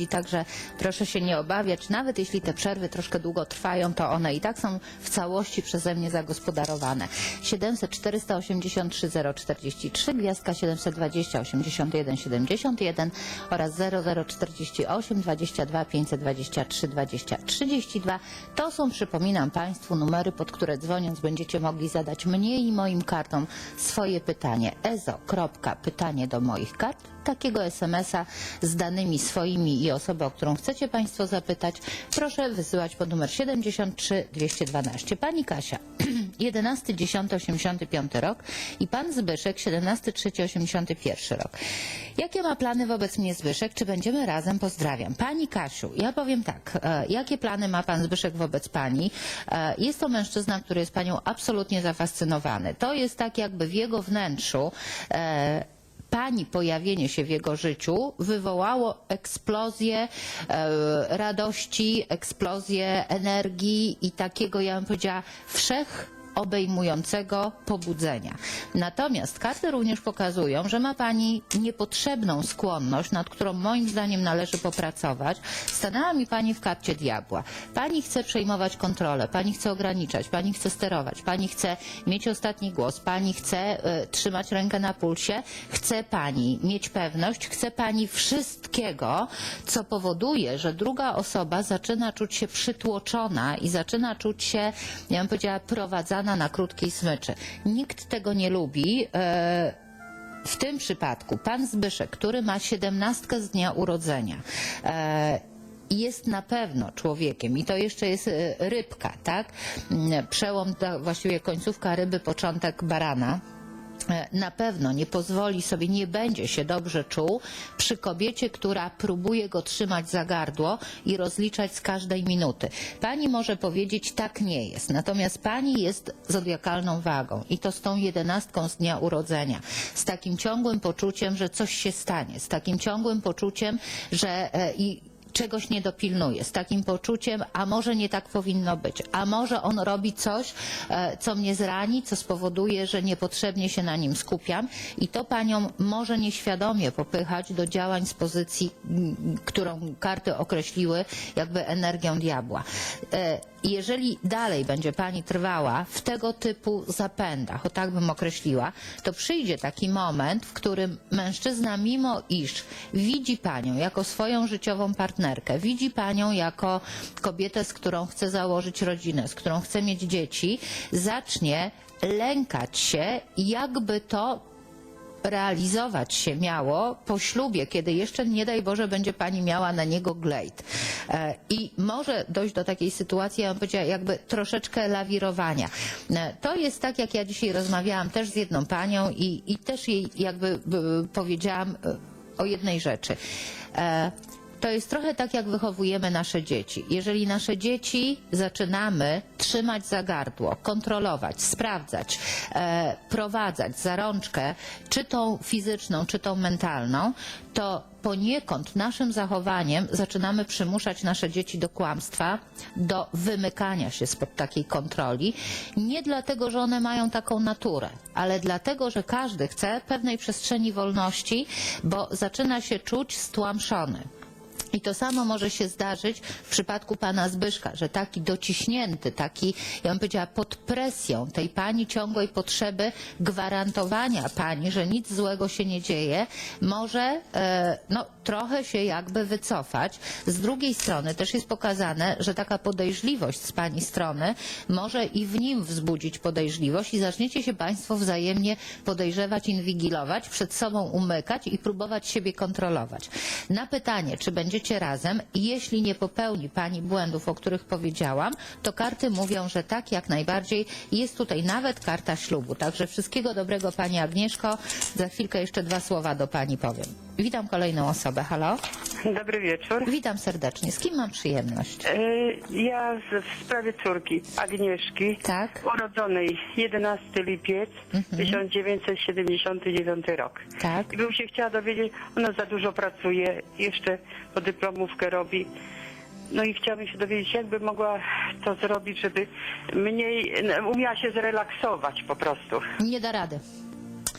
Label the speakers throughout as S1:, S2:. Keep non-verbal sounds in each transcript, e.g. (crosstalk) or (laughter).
S1: I Także proszę się nie obawiać, nawet jeśli te przerwy troszkę długo trwają, to one i tak są w całości przeze mnie zagospodarowane. 700 483 043, gwiazdka 720 81 71 oraz 0048 22 523 20 32. To są, przypominam Państwu, numery, pod które dzwoniąc będziecie mogli zadać mnie i moim kartom swoje pytanie. ezo. Pytanie do moich kart. Takiego SMS-a z danymi swoimi i osoby, o którą chcecie Państwo zapytać, proszę wysyłać pod numer 73 212. Pani Kasia, 11 10 85 rok i pan Zbyszek, 17 3 81 rok. Jakie ma plany wobec mnie Zbyszek? Czy będziemy razem? Pozdrawiam. Pani Kasiu, ja powiem tak. E, jakie plany ma pan Zbyszek wobec pani? E, jest to mężczyzna, który jest panią absolutnie zafascynowany. To jest tak jakby w jego wnętrzu e, pani pojawienie się w jego życiu wywołało eksplozję e, radości, eksplozję energii i takiego, ja bym powiedziała, wszech obejmującego pobudzenia. Natomiast karty również pokazują, że ma Pani niepotrzebną skłonność, nad którą moim zdaniem należy popracować. Stanęła mi Pani w karcie diabła. Pani chce przejmować kontrolę, Pani chce ograniczać, Pani chce sterować, Pani chce mieć ostatni głos, Pani chce e, trzymać rękę na pulsie, chce Pani mieć pewność, chce Pani wszystkiego, co powoduje, że druga osoba zaczyna czuć się przytłoczona i zaczyna czuć się, ja bym powiedziała, prowadzana na krótkiej smyczy. Nikt tego nie lubi. E, w tym przypadku pan Zbyszek, który ma siedemnastkę z dnia urodzenia, e, jest na pewno człowiekiem i to jeszcze jest e, rybka, tak? Mm, Przełom, właściwie końcówka ryby, początek barana na pewno nie pozwoli sobie, nie będzie się dobrze czuł przy kobiecie, która próbuje go trzymać za gardło i rozliczać z każdej minuty. Pani może powiedzieć, tak nie jest. Natomiast pani jest zodiakalną wagą i to z tą jedenastką z dnia urodzenia. Z takim ciągłym poczuciem, że coś się stanie. Z takim ciągłym poczuciem, że e, i czegoś nie dopilnuje, z takim poczuciem, a może nie tak powinno być, a może on robi coś, e, co mnie zrani, co spowoduje, że niepotrzebnie się na nim skupiam i to panią może nieświadomie popychać do działań z pozycji, m, którą karty określiły jakby energią diabła. E, Jeżeli dalej będzie pani trwała w tego typu zapędach, o tak bym określiła, to przyjdzie taki moment, w którym mężczyzna, mimo iż widzi panią jako swoją życiową partnerkę, widzi panią jako kobietę, z którą chce założyć rodzinę, z którą chce mieć dzieci, zacznie lękać się, jakby to realizować się miało po ślubie, kiedy jeszcze nie daj Boże będzie pani miała na niego glejt. E, I może dojść do takiej sytuacji, ja bym powiedziała, jakby troszeczkę lawirowania. E, To jest tak, jak ja dzisiaj rozmawiałam też z jedną panią i, i też jej jakby b, powiedziałam e, o jednej rzeczy. To jest trochę tak, jak wychowujemy nasze dzieci. Jeżeli nasze dzieci zaczynamy trzymać za gardło, kontrolować, sprawdzać, e, prowadzać za rączkę, czy tą fizyczną, czy tą mentalną, to poniekąd naszym zachowaniem zaczynamy przymuszać nasze dzieci do kłamstwa, do wymykania się spod takiej kontroli. Nie dlatego, że one mają taką naturę, ale dlatego, że każdy chce pewnej przestrzeni wolności, bo zaczyna się czuć stłamszony. I to samo może się zdarzyć w przypadku pana Zbyszka, że taki dociśnięty, taki, ja bym powiedziała, pod presją tej pani ciągłej potrzeby gwarantowania pani, że nic złego się nie dzieje, może e, no, trochę się jakby wycofać. Z drugiej strony też jest pokazane, że taka podejrzliwość z pani strony może i w nim wzbudzić podejrzliwość i zaczniecie się państwo wzajemnie podejrzewać, inwigilować, przed sobą umykać i próbować siebie kontrolować. Na pytanie, czy będziecie razem, jeśli nie popełni pani błędów, o których powiedziałam, to karty mówią, że tak, jak najbardziej. Jest tutaj nawet karta ślubu. Także wszystkiego dobrego pani Agnieszko. Za chwilkę jeszcze dwa słowa do pani powiem. Witam kolejną osobę. Halo?
S2: Dobry wieczór.
S1: Witam serdecznie. Z kim mam przyjemność?
S2: E, Ja z- w sprawie córki Agnieszki,
S1: Tak?
S2: urodzonej 11 lipiec 1979 rok.
S1: Tak?
S2: I bym się chciała dowiedzieć, ona za dużo pracuje, jeszcze po dyplomówkę robi. No i chciałabym się dowiedzieć, jakby mogła to zrobić, żeby mniej, no, umiała się zrelaksować po prostu.
S1: Nie da rady.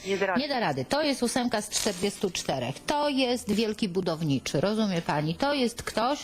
S2: Nie da rady.
S1: Nie da rady. To jest ósemka z 44. To jest wielki budowniczy, rozumie pani? To jest ktoś,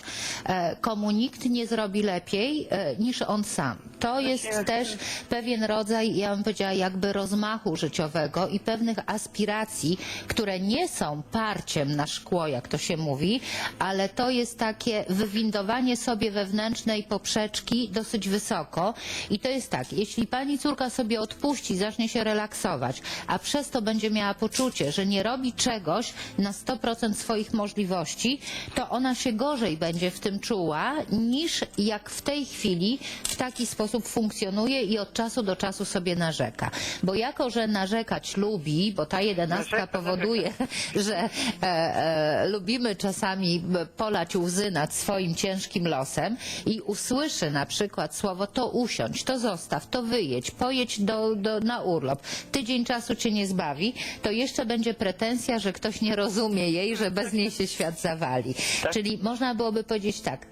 S1: e, komu nikt nie zrobi lepiej e, niż on sam. To jest też pewien rodzaj, ja bym powiedziała, jakby rozmachu życiowego i pewnych aspiracji, które nie są parciem na szkło, jak to się mówi, ale to jest takie wywindowanie sobie wewnętrznej poprzeczki dosyć wysoko. I to jest tak, jeśli pani córka sobie odpuści, zacznie się relaksować, a przez to będzie miała poczucie, że nie robi czegoś na 100% swoich możliwości, to ona się gorzej będzie w tym czuła, niż jak w tej chwili w taki sposób funkcjonuje i od czasu do czasu sobie narzeka. Bo jako, że narzekać lubi, bo ta jedenastka powoduje, (laughs) że e, e, lubimy czasami polać łzy nad swoim ciężkim losem i usłyszy na przykład słowo to usiądź, to zostaw, to wyjedź, pojedź do, do, na urlop, tydzień czasu cię nie zbawi, to jeszcze będzie pretensja, że ktoś nie rozumie jej, że bez niej się świat zawali. Czyli można byłoby powiedzieć tak,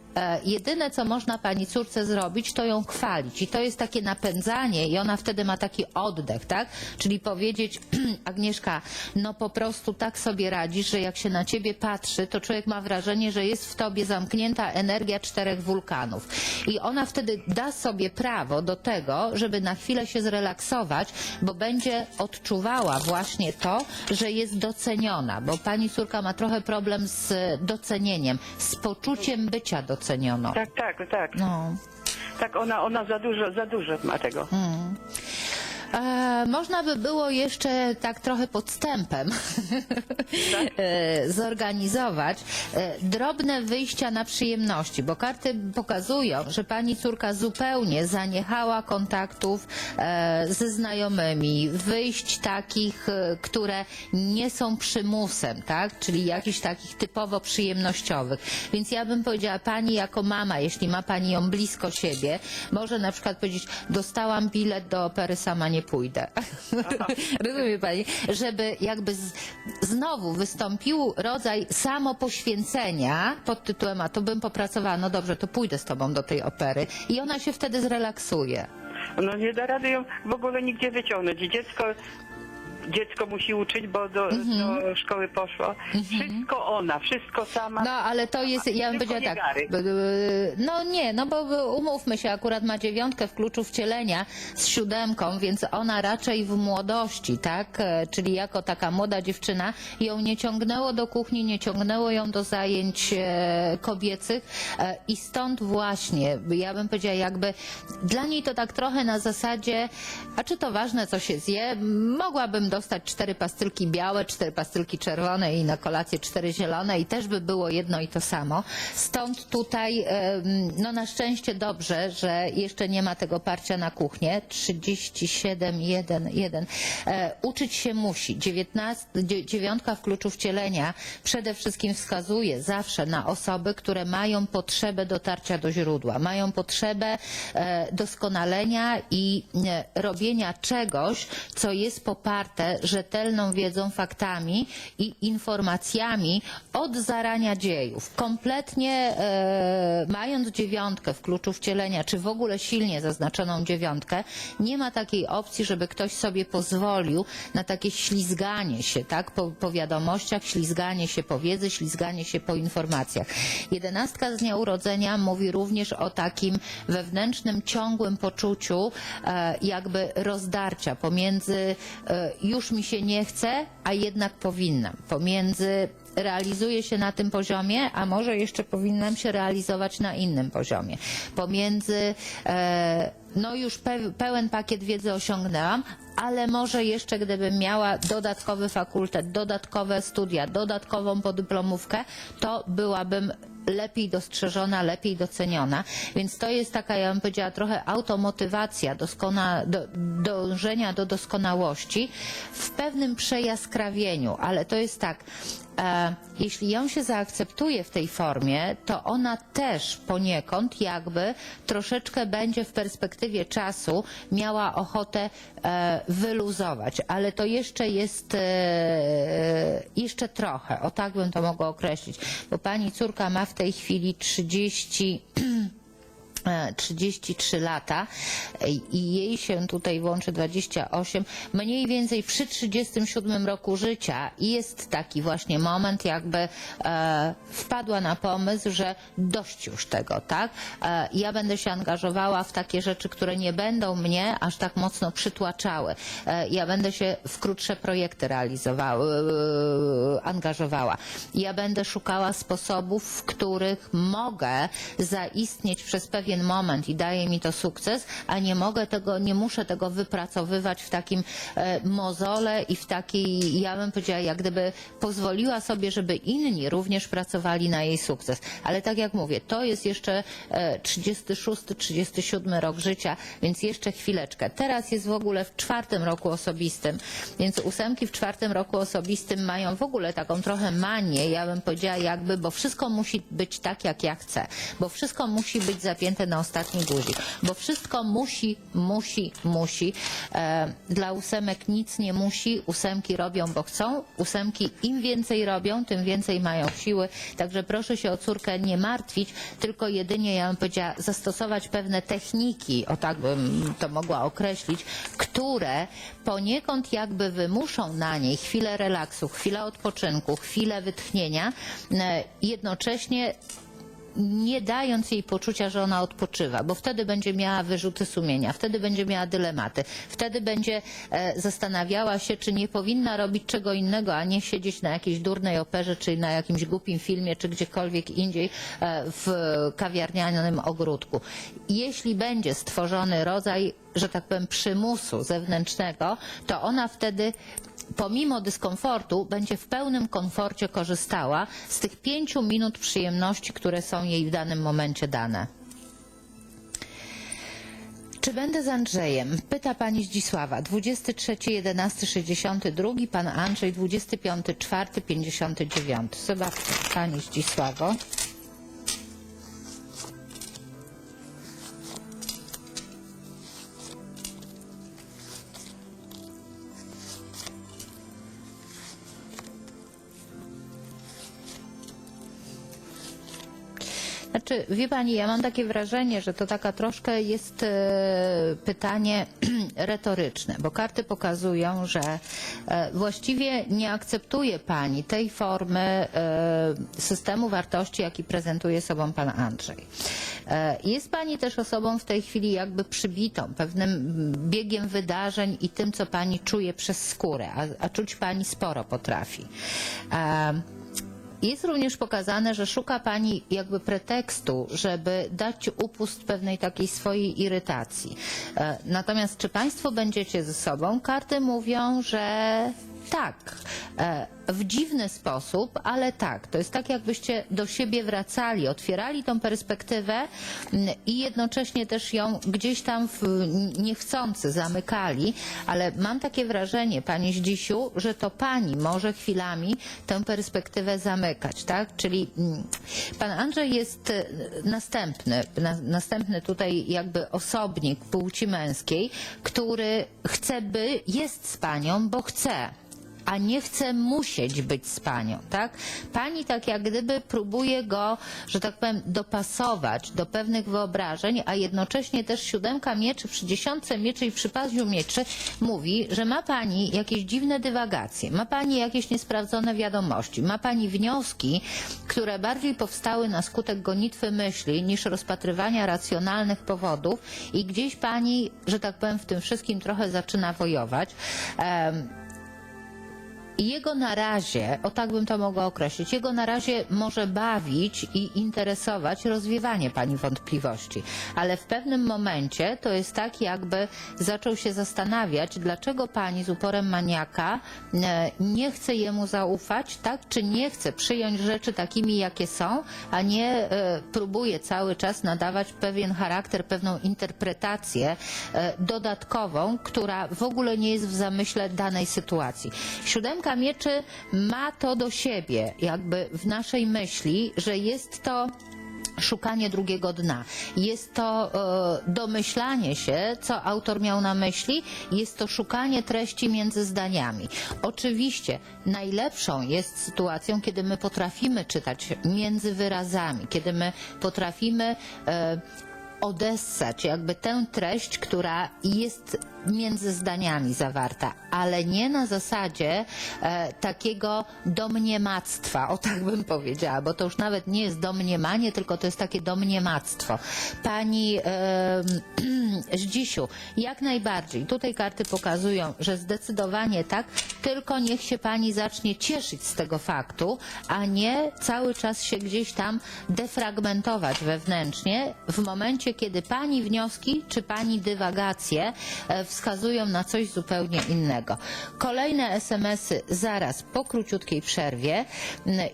S1: jedyne, co można pani córce zrobić, to ją chwalić. I to jest takie napędzanie i ona wtedy ma taki oddech, tak? Czyli powiedzieć, (clears throat) Agnieszka, no po prostu tak sobie radzisz, że jak się na ciebie patrzy, to człowiek ma wrażenie, że jest w tobie zamknięta energia czterech wulkanów. I ona wtedy da sobie prawo do tego, żeby na chwilę się zrelaksować, bo będzie odczuwała właśnie to, że jest doceniona, bo pani córka ma trochę problem z docenieniem, z poczuciem bycia docenioną.
S2: Tak, tak, tak.
S1: No.
S2: Tak, ona, ona za dużo, za dużo ma tego.
S1: E, można by było jeszcze tak trochę podstępem (laughs) e, zorganizować e, drobne wyjścia na przyjemności, bo karty pokazują, że pani córka zupełnie zaniechała kontaktów e, ze znajomymi, wyjść takich, e, które nie są przymusem, tak? Czyli jakichś takich typowo przyjemnościowych. Więc ja bym powiedziała pani jako mama, jeśli ma pani ją blisko siebie, może na przykład powiedzieć, dostałam bilet do opery, sama nie pójdę. (laughs) Rozumie pani? Żeby jakby z, znowu wystąpił rodzaj samopoświęcenia pod tytułem, a to bym popracowała, no dobrze, to pójdę z tobą do tej opery. I ona się wtedy zrelaksuje.
S2: No nie da rady ją w ogóle nigdzie wyciągnąć. Dziecko, dziecko musi uczyć, bo do,
S1: Mhm.
S2: do szkoły poszło. Wszystko ona, wszystko sama.
S1: No, ale to jest, ja bym
S2: Tylko
S1: powiedziała tak,
S2: Gary.
S1: b- b- no nie, no bo b- umówmy się, akurat ma dziewiątkę w kluczu wcielenia z siódemką, więc ona raczej w młodości, tak, E, czyli jako taka młoda dziewczyna, ją nie ciągnęło do kuchni, nie ciągnęło ją do zajęć e, kobiecych e, i stąd właśnie, ja bym powiedziała jakby, dla niej to tak trochę na zasadzie, a czy to ważne, co się zje, mogłabym dostać cztery pastylki białe, cztery pastylki czerwone i na kolację cztery zielone i też by było jedno i to samo. Stąd tutaj, no na szczęście dobrze, że jeszcze nie ma tego parcia na kuchnię. 37, 1, 1. E, uczyć się musi. 19, dzie- dziewiątka w kluczu wcielenia przede wszystkim wskazuje zawsze na osoby, które mają potrzebę dotarcia do źródła, mają potrzebę e, doskonalenia i e, robienia czegoś, co jest poparte rzetelną wiedzą, faktami i informacjami od zarania dziejów. Kompletnie e, mając dziewiątkę w kluczu wcielenia, czy w ogóle silnie zaznaczoną dziewiątkę, nie ma takiej opcji, żeby ktoś sobie pozwolił na takie ślizganie się, tak, po, po wiadomościach, ślizganie się po wiedzy, ślizganie się po informacjach. Jedenastka z dnia urodzenia mówi również o takim wewnętrznym, ciągłym poczuciu e, jakby rozdarcia pomiędzy e, już mi się nie chce, a jednak powinnam. Pomiędzy realizuję się na tym poziomie, a może jeszcze powinnam się realizować na innym poziomie. Pomiędzy, e, no już pe, pełen pakiet wiedzy osiągnęłam, ale może jeszcze gdybym miała dodatkowy fakultet, dodatkowe studia, dodatkową podyplomówkę, to byłabym lepiej dostrzeżona, lepiej doceniona. Więc to jest taka, ja bym powiedziała, trochę automotywacja doskona, do, dążenia do doskonałości w pewnym przejaskrawieniu, ale to jest tak, e, jeśli ją się zaakceptuje w tej formie, to ona też poniekąd jakby troszeczkę będzie w perspektywie czasu miała ochotę e, wyluzować, ale to jeszcze jest e, jeszcze trochę, o tak bym to mogła określić, bo pani córka ma w tej chwili 30 e, (clears throat) 33 lata e, i jej się tutaj włączy 28, mniej więcej przy 37 roku życia i jest taki właśnie moment, jakby e, wpadła na pomysł, że dość już tego, tak? E, ja będę się angażowała w takie rzeczy, które nie będą mnie aż tak mocno przytłaczały. E, ja będę się w krótsze projekty realizowała, e, angażowała. Ja będę szukała sposobów, w których mogę zaistnieć przez pewien moment i daje mi to sukces, a nie mogę tego, nie muszę tego wypracowywać w takim e, mozole i w takiej, ja bym powiedziała, jak gdyby pozwoliła sobie, żeby inni również pracowali na jej sukces. Ale tak jak mówię, to jest jeszcze e, 36, 37 rok życia, więc jeszcze chwileczkę. Teraz jest w ogóle w czwartym roku osobistym, więc ósemki w czwartym roku osobistym mają w ogóle taką trochę manię, ja bym powiedziała jakby, bo wszystko musi być tak, jak ja chcę, bo wszystko musi być zapięte na ostatni guzik, bo wszystko musi, musi, musi. E, dla ósemek nic nie musi, ósemki robią, bo chcą, ósemki im więcej robią, tym więcej mają siły, także proszę się o córkę nie martwić, tylko jedynie, ja bym powiedziała, zastosować pewne techniki, o tak bym to mogła określić, które poniekąd jakby wymuszą na niej chwilę relaksu, chwilę odpoczynku, chwilę wytchnienia, e, jednocześnie nie dając jej poczucia, że ona odpoczywa, bo wtedy będzie miała wyrzuty sumienia, wtedy będzie miała dylematy, wtedy będzie e, zastanawiała się, czy nie powinna robić czego innego, a nie siedzieć na jakiejś durnej operze, czy na jakimś głupim filmie, czy gdziekolwiek indziej e, w kawiarnianym ogródku. Jeśli będzie stworzony rodzaj, że tak powiem, przymusu zewnętrznego, to ona wtedy pomimo dyskomfortu będzie w pełnym komforcie korzystała z tych pięciu minut przyjemności, które są jej w danym momencie dane. Czy będę z Andrzejem? Pyta pani Zdzisława. 23, 11, 62, pan Andrzej 25, 4, 59. Zobaczcie, pani Zdzisławo. Znaczy, wie pani, ja mam takie wrażenie, że to taka troszkę jest e, pytanie (clears throat) retoryczne, bo karty pokazują, że e, właściwie nie akceptuje pani tej formy e, systemu wartości, jaki prezentuje sobą pan Andrzej. E, jest pani też osobą w tej chwili jakby przybitą pewnym biegiem wydarzeń i tym, co pani czuje przez skórę, a, a czuć pani sporo potrafi. E, jest również pokazane, że szuka Pani jakby pretekstu, żeby dać upust pewnej takiej swojej irytacji. E, Natomiast czy Państwo będziecie ze sobą? Karty mówią, że tak. E, W dziwny sposób, ale tak. To jest tak, jakbyście do siebie wracali, otwierali tą perspektywę mm, i jednocześnie też ją gdzieś tam w, niechcący zamykali, ale mam takie wrażenie, Pani Zdzisiu, że to Pani może chwilami tę perspektywę zamykać, tak? Czyli mm, Pan Andrzej jest e, następny, na, następny tutaj jakby osobnik płci męskiej, który chce by, jest z Panią, bo chce a nie chce musieć być z panią, tak? Pani tak jak gdyby próbuje go, że tak powiem, dopasować do pewnych wyobrażeń, a jednocześnie też siódemka mieczy przy dziesiątce mieczy i przy paździu mieczy mówi, że ma pani jakieś dziwne dywagacje, ma pani jakieś niesprawdzone wiadomości, ma pani wnioski, które bardziej powstały na skutek gonitwy myśli niż rozpatrywania racjonalnych powodów i gdzieś pani, że tak powiem, w tym wszystkim trochę zaczyna wojować. I jego na razie, o tak bym to mogła określić, jego na razie może bawić i interesować rozwiewanie pani wątpliwości, ale w pewnym momencie to jest tak, jakby zaczął się zastanawiać, dlaczego pani z uporem maniaka e, nie chce jemu zaufać, tak, czy nie chce przyjąć rzeczy takimi, jakie są, a nie e, próbuje cały czas nadawać pewien charakter, pewną interpretację e, dodatkową, która w ogóle nie jest w zamyśle danej sytuacji. Siódemka mieczy ma to do siebie, jakby w naszej myśli, że jest to szukanie drugiego dna. Jest to e, domyślanie się, co autor miał na myśli, jest to szukanie treści między zdaniami. Oczywiście najlepszą jest sytuacją, kiedy my potrafimy czytać między wyrazami, kiedy my potrafimy e, Odessę, czy jakby tę treść, która jest między zdaniami zawarta, ale nie na zasadzie e, takiego domniemactwa, o tak bym powiedziała, bo to już nawet nie jest domniemanie, tylko to jest takie domniemactwo. Pani e, (clears throat) Zdzisiu, jak najbardziej. Tutaj karty pokazują, że zdecydowanie tak, tylko niech się pani zacznie cieszyć z tego faktu, a nie cały czas się gdzieś tam defragmentować wewnętrznie w momencie, kiedy pani wnioski czy pani dywagacje e, wskazują na coś zupełnie innego. Kolejne SMS-y zaraz po króciutkiej przerwie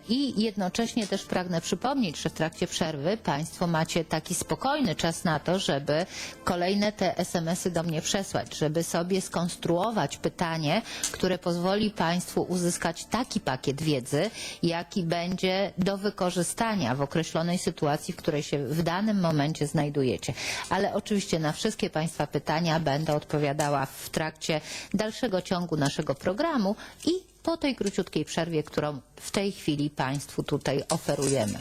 S1: i jednocześnie też pragnę przypomnieć, że w trakcie przerwy państwo macie taki spokojny czas na to, żeby kolejne te SMS-y do mnie przesłać, żeby sobie skonstruować pytanie, które pozwoli państwu uzyskać taki pakiet wiedzy, jaki będzie do wykorzystania w określonej sytuacji, w której się w danym momencie znajdujecie. Ale oczywiście na wszystkie państwa pytania będę odpowiadała w trakcie dalszego ciągu naszego programu i po tej króciutkiej przerwie, którą w tej chwili państwu tutaj oferujemy.